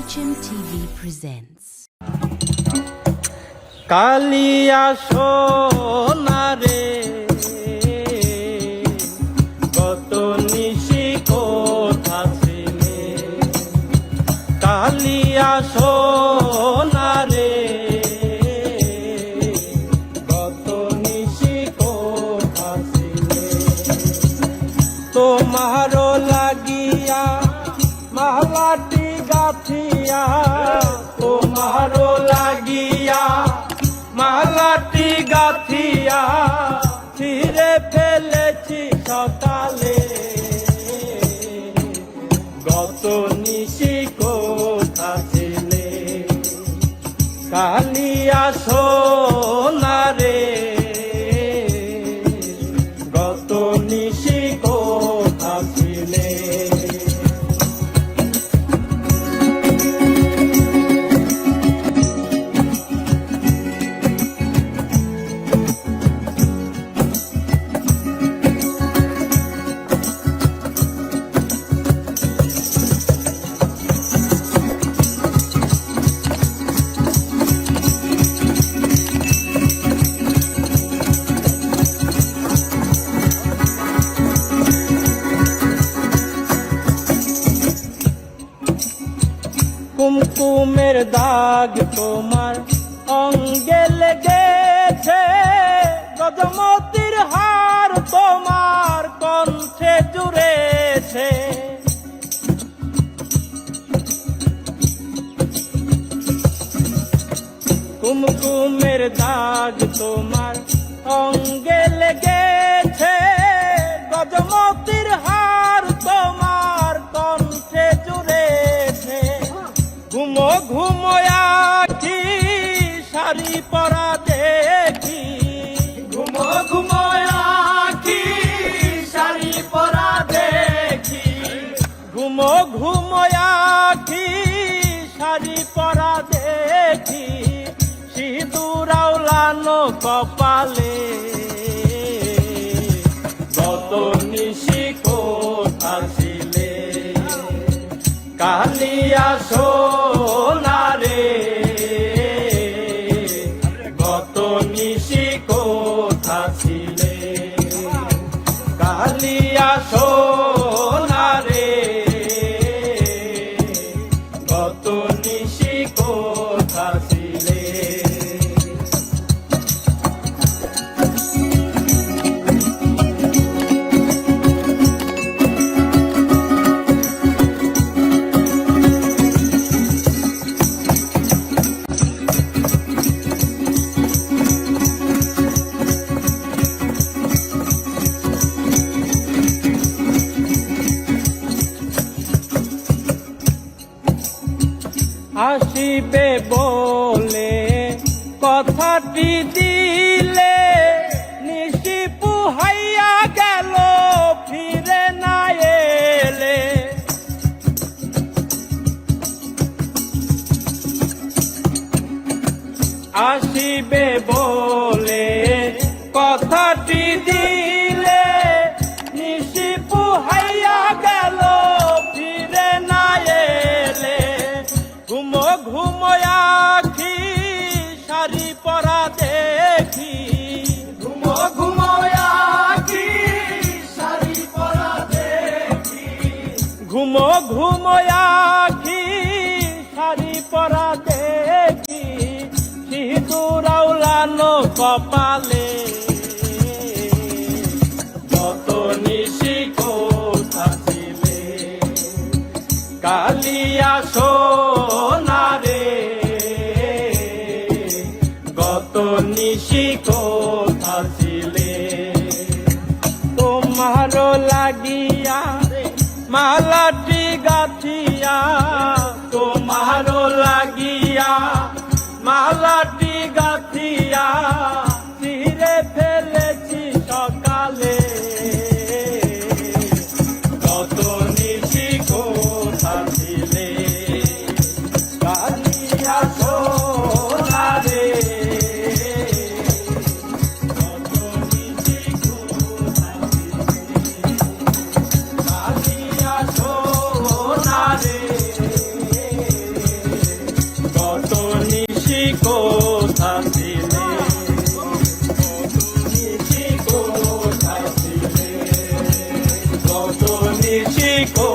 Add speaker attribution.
Speaker 1: HMTV presents.
Speaker 2: কালিয়া মালাটি গাথিয়া তোমারও লাগিয়া মালাটি গাথিয়া ছিঁড়ে ফেলেছি সকালে। কুমকুমের দাগ তোমার অঙ্গে লেগেছে। গজমতির হার তোমার কণ্ঠে জুড়েছে। কুমকুমের দাগ তোমার অঙ্গে লেগেছে। গজমতির শাড়ি পরা দেখি। ঘুমো ঘুমো আখি শাড়ি পরা দেখি। ঘুমো ঘুমো আখি শাড়ি পরা দেখি। সিঁদুরাওলানো কপালে। কত নিশি কোথা ছিলে কালিয়া কালিয়া আসিবে বলে কথাটি দিলে নিশি পুহাইয়া গেল ফিরে না এলে। আসিবে বলে ঘুমো ঘুমো আখি শাড়ি পরা দেখি। সিঁদুরাউলানো কপালে মালাটি গাথিয়া তোমার লাগিয়া। মালাটি গাথিয়া ছিঁড়ে ফেলেছি সকালে। rico.